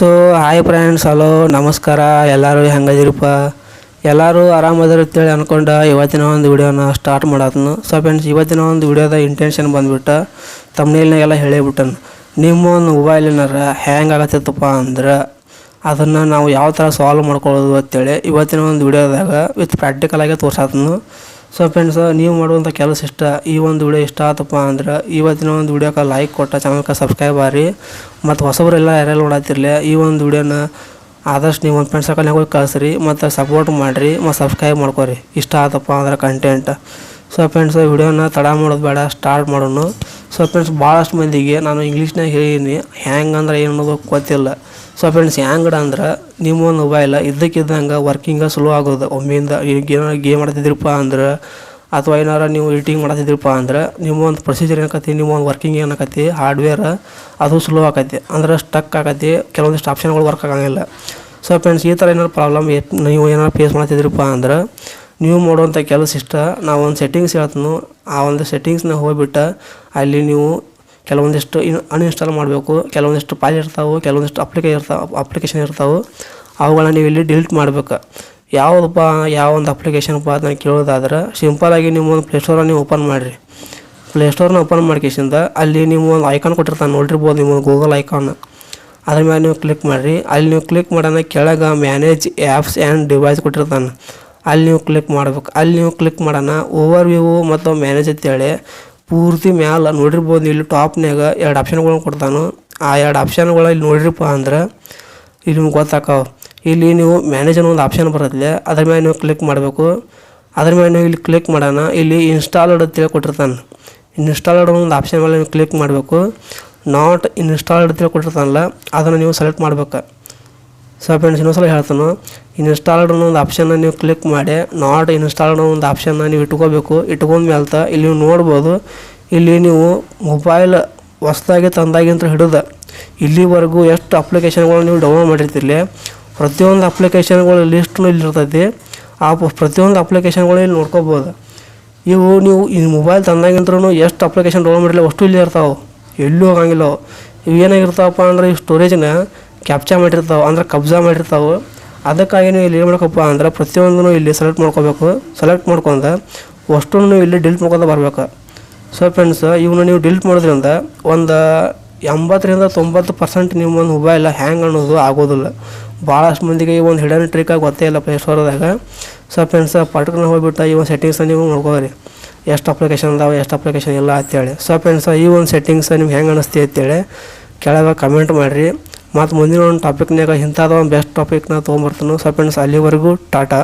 So hi friends hello, ನಮಸ್ಕಾರ, ಎಲ್ಲರೂ ಹೆಂಗದಿರಪ್ಪ? ಎಲ್ಲರೂ ಆರಾಮದಿರ ಅಂತೇಳಿ ಅಂದ್ಕೊಂಡು ಇವತ್ತಿನ ಒಂದು ವಿಡಿಯೋನ ಸ್ಟಾರ್ಟ್ ಮಾಡತ್ನು. ಸೊ ಫ್ರೆಂಡ್ಸ್ ಇವತ್ತಿನ ಒಂದು ವಿಡಿಯೋದ ಇಂಟೆನ್ಷನ್ ಬಂದುಬಿಟ್ಟು ತಮ್ಮನೇಲಿನಾಗೆಲ್ಲ ಹೇಳಿಬಿಟ್ಟನು. ನಿಮ್ಮ ಒಂದು ಮೊಬೈಲಿನಾರ ಹ್ಯಾಂಗ್ ಆಗತ್ತಿತ್ತಪ್ಪ ಅಂದ್ರೆ ಅದನ್ನು ನಾವು ಯಾವ ಥರ ಸಾಲ್ವ್ ಮಾಡ್ಕೊಳ್ಳೋದು ಅಂತೇಳಿ ಇವತ್ತಿನ ಒಂದು ವಿಡಿಯೋದಾಗ ವಿತ್ ಪ್ರಾಕ್ಟಿಕಲ್ ಆಗಿ ತೋರ್ಸಾತನು. ಸೊ ಫ್ರೆಂಡ್ಸ್ ನೀವು ಮಾಡುವಂಥ ಕೆಲಸ ಇಷ್ಟ, ಈ ಒಂದು ವಿಡಿಯೋ ಇಷ್ಟ ಆತಪ್ಪ ಅಂದ್ರೆ ಇವತ್ತಿನ ಒಂದು ವಿಡಿಯೋಕ್ಕೆ ಲೈಕ್ ಕೊಟ್ಟ ಚಾನಲ್ಗೆ ಸಬ್ಸ್ಕ್ರೈಬ್ ಆರಿ ಮತ್ತು ಹೊಸಬರೆಲ್ಲ ಯಾರೆಲ್ಲ ನೋಡತ್ತಿರಲಿ ಈ ಒಂದು ವಿಡಿಯೋನ ಆದಷ್ಟು ನೀವು ಒಂದು ಫ್ರೆಂಡ್ಸ್ ಸರ್ಕಲ್ನಾಗ ಹೋಗಿ ಕಳಿಸ್ರಿ, ಮತ್ತು ಸಪೋರ್ಟ್ ಮಾಡಿರಿ, ಮತ್ತು ಸಬ್ಸ್ಕ್ರೈಬ್ ಮಾಡ್ಕೊರಿ. ಇಷ್ಟ ಆತಪ್ಪ ಅಂದ್ರೆ ಕಂಟೆಂಟ್ ಸೊ ಫ್ರೆಂಡ್ಸ್ ವಿಡಿಯೋನ ತಡ ಮಾಡೋದು ಬೇಡ ಸ್ಟಾರ್ಟ್ ಮಾಡೋಣ ಸೊ ಫ್ರೆಂಡ್ಸ್ ಭಾಳಷ್ಟು ಮಂದಿಗೆ ನಾನು ಇಂಗ್ಲೀಷ್ನಾಗ ಹೇಳೀನಿ ಹ್ಯಾಂಗ್ ಅಂದ್ರೆ ಏನು ಅನ್ನೋದು ಗೊತ್ತಿಲ್ಲ. ಸೊ ಫ್ರೆಂಡ್ಸ್ ಹ್ಯಾಂಗಡ ಅಂದ್ರೆ ನಿಮ್ಮ ಒಂದು ಮೊಬೈಲ್ ಇದ್ದಕ್ಕಿದ್ದಂಗೆ ವರ್ಕಿಂಗ ಸ್ಲೋ ಆಗೋದು. ಒಮ್ಮೆಯಿಂದ ಏನಾರ ಗೇಮ್ ಆಡ್ತಿದ್ರಪ್ಪ ಅಂದ್ರೆ ಅಥವಾ ಏನಾರ ನೀವು ಎಡಿಟಿಂಗ್ ಮಾಡತ್ತಿದ್ರಪ್ಪ ಅಂದ್ರೆ ನಿಮ್ಮ ಒಂದು ಪ್ರೊಸೀಜರ್ ಏನಕತಿ ನಿಮ್ಮ ಒಂದು ವರ್ಕಿಂಗ್ ಏನಕತಿ ಹಾರ್ಡ್ವೇರ್ ಅದು ಸ್ಲೋ ಆಕತಿ ಅಂದ್ರೆ ಸ್ಟಕ್ ಆಕತಿ ಕೆಲವೊಂದಿಷ್ಟು ಆಪ್ಷನ್ಗಳು ವರ್ಕ್ ಆಗಂಗಿಲ್ಲ. ಸೊ ಫ್ರೆಂಡ್ಸ್ ಈ ಥರ ಏನಾರು ಪ್ರಾಬ್ಲಮ್ ನೀವು ಏನಾರು ಫೇಸ್ ಮಾಡ್ತಿದ್ರಪ್ಪ ಅಂದ್ರೆ ನೀವು ಮಾಡುವಂಥ ಕೆಲಸ ಇಷ್ಟ. ನಾವು ಒಂದು ಸೆಟ್ಟಿಂಗ್ಸ್ ಹೇಳ್ತೀನಿ. ಆ ಒಂದು ಸೆಟ್ಟಿಂಗ್ಸ್ನ ಹೋಗ್ಬಿಟ್ಟು ಅಲ್ಲಿ ನೀವು ಕೆಲವೊಂದಿಷ್ಟು ಇನ್ ಅನ್ಇನ್ಸ್ಟಾಲ್ ಮಾಡಬೇಕು, ಕೆಲವೊಂದಿಷ್ಟು ಫೈಲ್ ಇರ್ತಾವೆ, ಕೆಲವೊಂದಿಷ್ಟು ಅಪ್ಲಿಕೇ ಇರ್ತಾವೆ ಅಪ್ಲಿಕೇಶನ್ ಇರ್ತಾವೆ, ಅವುಗಳನ್ನ ನೀವು ಇಲ್ಲಿ ಡಿಲೀಟ್ ಮಾಡ್ಬೇಕು. ಯಾವುದಪ್ಪ, ಯಾವ ಒಂದು ಅಪ್ಲಿಕೇಶನ್ಪ ಅಂತ ಕೇಳೋದಾದ್ರೆ ಸಿಂಪಲಾಗಿ ನೀವು ಒಂದು ಪ್ಲೇಸ್ಟೋರನ್ನ ನೀವು ಓಪನ್ ಮಾಡಿರಿ. ಪ್ಲೇಸ್ಟೋರ್ನ ಓಪನ್ ಮಾಡ್ಕೇಶಿಂದ ಅಲ್ಲಿ ನೀವು ಒಂದು ಐಕಾನ್ ಕೊಟ್ಟಿರ್ತಾನೆ, ನೋಡಿರ್ಬೋದು ನೀವು ಗೂಗಲ್ ಐಕಾನ್ ಅದ್ರ ಮೇಲೆ ನೀವು ಕ್ಲಿಕ್ ಮಾಡಿರಿ. ಅಲ್ಲಿ ನೀವು ಕ್ಲಿಕ್ ಮಾಡೋಣ, ಕೆಳಗೆ ಮ್ಯಾನೇಜ್ ಆ್ಯಪ್ಸ್ ಆ್ಯಂಡ್ ಡಿವೈಸ್ ಕೊಟ್ಟಿರ್ತಾನೆ. ಅಲ್ಲಿ ನೀವು ಕ್ಲಿಕ್ ಮಾಡ್ಬೇಕು. ಅಲ್ಲಿ ನೀವು ಕ್ಲಿಕ್ ಮಾಡೋಣ ಓವರ್ ವ್ಯೂ ಮತ್ತು ಮ್ಯಾನೇಜ್ ಅಂತೇಳಿ ಪೂರ್ತಿ ಮ್ಯಾಲ ನೋಡಿರ್ಬೋದು, ಇಲ್ಲಿ ಟಾಪ್ನ್ಯಾಗ ಎರಡು ಆಪ್ಷನ್ಗಳನ್ನ ಕೊಡ್ತಾನೆ. ಆ ಎರಡು ಆಪ್ಷನ್ಗಳ ಇಲ್ಲಿ ನೋಡಿರಿಪ್ಪ ಅಂದ್ರೆ, ಇಲ್ಲಿ ನಿಮ್ಗೆ ಗೊತ್ತಾಕಾವ. ಇಲ್ಲಿ ನೀವು ಮ್ಯಾನೇಜ್ ಅನ್ನೋ ಒಂದು ಆಪ್ಷನ್ ಬರುತ್ತೆ. ಅದ್ರ ಮೇಲೆ ನೀವು ಕ್ಲಿಕ್ ಮಾಡಬೇಕು. ಅದ್ರ ಮೇಲೆ ನೀವು ಇಲ್ಲಿ ಕ್ಲಿಕ್ ಮಾಡೋಣ. ಇಲ್ಲಿ ಇನ್ಸ್ಟಾಲ್ಡ್ ಅಂತೇಳಿ ಕೊಟ್ಟಿರ್ತಾನೆ. ಇನ್ಸ್ಟಾಲ್ಡ್ ಒಂದು ಆಪ್ಷನ್ ಮೇಲೆ ನೀವು ಕ್ಲಿಕ್ ಮಾಡಬೇಕು. ನಾಟ್ ಇನ್ಸ್ಟಾಲ್ಡ್ ಅಂತೇಳಿ ಕೊಟ್ಟಿರ್ತಾನಲ್ಲ, ಅದನ್ನು ನೀವು ಸೆಲೆಕ್ಟ್ ಮಾಡ್ಬೇಕು. ಸೊ ಫ್ರೆಂಡ್ಸ್ ಇನ್ನೊಂದ್ಸಲ ಹೇಳ್ತಾನು. ಇನ್ಸ್ಟಾಲ್ಡ್ ಅನ್ನೋ ಒಂದು ಆಪ್ಷನ್ನ ನೀವು ಕ್ಲಿಕ್ ಮಾಡಿ ನಾಟ್ ಇನ್ಸ್ಟಾಲ್ಡ್ ಅನ್ನೋ ಒಂದು ಆಪ್ಷನ್ನ ನೀವು ಇಟ್ಕೋಬೇಕು. ಇಟ್ಕೊಂಡ್ಮೇಲ್ತ ಇಲ್ಲಿ ನೀವು ನೋಡ್ಬೋದು, ಇಲ್ಲಿ ನೀವು ಮೊಬೈಲ್ ಹೊಸ್ದಾಗಿ ತಂದಾಗಿಂತ ಹಿಡಿದು, ಇಲ್ಲಿವರೆಗೂ ಎಷ್ಟು ಅಪ್ಲಿಕೇಶನ್ಗಳು ನೀವು ಡೌನ್ಲೋಡ್ ಮಾಡಿರ್ತೀರಿ, ಪ್ರತಿಯೊಂದು ಅಪ್ಲಿಕೇಶನ್ಗಳ ಲಿಸ್ಟ್ನು ಇಲ್ಲಿ ಇರ್ತೈತಿ. ಆ ಪ್ರತಿಯೊಂದು ಅಪ್ಲಿಕೇಶನ್ಗಳು ಇಲ್ಲಿ ನೋಡ್ಕೋಬೋದು. ಇವು ನೀವು ಈ ಮೊಬೈಲ್ ತಂದಾಗಿಂತ್ರೂ ಎಷ್ಟು ಅಪ್ಲಿಕೇಶನ್ ಡೌನ್ಲೋಡ್ ಮಾಡಿಲ್ಲ ಅಷ್ಟು ಇಲ್ಲಿ ಇರ್ತಾವೆ. ಎಲ್ಲೂ ಹೋಗಂಗಿಲ್ಲ ಇವು ಏನಾಗಿರ್ತಾವಪ್ಪ ಅಂದ್ರೆ ಈ ಸ್ಟೋರೇಜ್ನ ಕ್ಯಾಪ್ಚರ್ ಮಾಡಿರ್ತಾವೆ, ಅಂದ್ರೆ ಕಬ್ಜಾ ಮಾಡಿರ್ತಾವೆ. ಅದಕ್ಕಾಗಿ ನೀವು ಇಲ್ಲಿ ಏನು ಮಾಡ್ಕಪ್ಪ ಅಂದ್ರೆ ಪ್ರತಿಯೊಂದನ್ನು ಇಲ್ಲಿ ಸೆಲೆಕ್ಟ್ ಮಾಡ್ಕೋಬೇಕು. ಸೆಲೆಕ್ಟ್ ಮಾಡ್ಕೊಂಡು ಅಷ್ಟನ್ನು ಇಲ್ಲಿ ಡಿಲೀಟ್ ಮಾಡ್ಕೊಂಡು ಬರ್ಬೇಕು. ಸೊ ಫ್ರೆಂಡ್ಸ್ ಇವನ್ನ ನೀವು ಡಿಲೀಟ್ ಮಾಡೋದ್ರಿಂದ ಒಂದು ಎಂಬತ್ತರಿಂದ ತೊಂಬತ್ತು ಪರ್ಸೆಂಟ್ ನಿಮ್ಮ ಒಂದು ಮೊಬೈಲ್ ಹ್ಯಾಂಗ್ ಅನ್ನೋದು ಆಗೋದಿಲ್ಲ. ಭಾಳಷ್ಟು ಮಂದಿಗೆ ಈ ಒಂದು ಹಿಡನ್ ಟ್ರಿಕ್ಕಾಗಿ ಗೊತ್ತೇ ಇಲ್ಲ ಪ್ಲೇ ಸ್ಟೋರ್ದಾಗ ಸೊ ಫ್ರೆಂಡ್ಸ್ ಪರ್ಟಿಕ್ಯುಲರ್ ಹೋಗ್ಬಿಟ್ಟು ಈ ಒಂದು ಸೆಟ್ಟಿಂಗ್ಸ್ನ ನೀವು ನೋಡ್ಕೋರಿ. ಎಷ್ಟು ಅಪ್ಲಿಕೇಶನ್ ಅದಾವೆ, ಎಷ್ಟು ಅಪ್ಲಿಕೇಶನ್ ಇಲ್ಲ ಅಂತೇಳಿ. ಸೊ ಫ್ರೆಂಡ್ಸ್ ಈ ಒಂದು ಸೆಟ್ಟಿಂಗ್ಸ್ ನಿಮ್ಗೆ ಹೆಂಗೆ ಅನಿಸ್ತಿ ಅಂತೇಳಿ ಕೆಳಗೆ ಕಮೆಂಟ್ ಮಾಡಿರಿ. ಮತ್ತು ಮುಂದಿನ ಒಂದು ಟಾಪಿಕ್ನಾಗ ಇಂಥದ್ದು ಒಂದು ಬೆಸ್ಟ್ ಟಾಪಿಕ್ನ ತೊಗೊಂಬರ್ತಾನೆ. ಸೊ ಫ್ರೆಂಡ್ಸ್ ಅಲ್ಲಿವರೆಗೂ ಟಾಟಾ.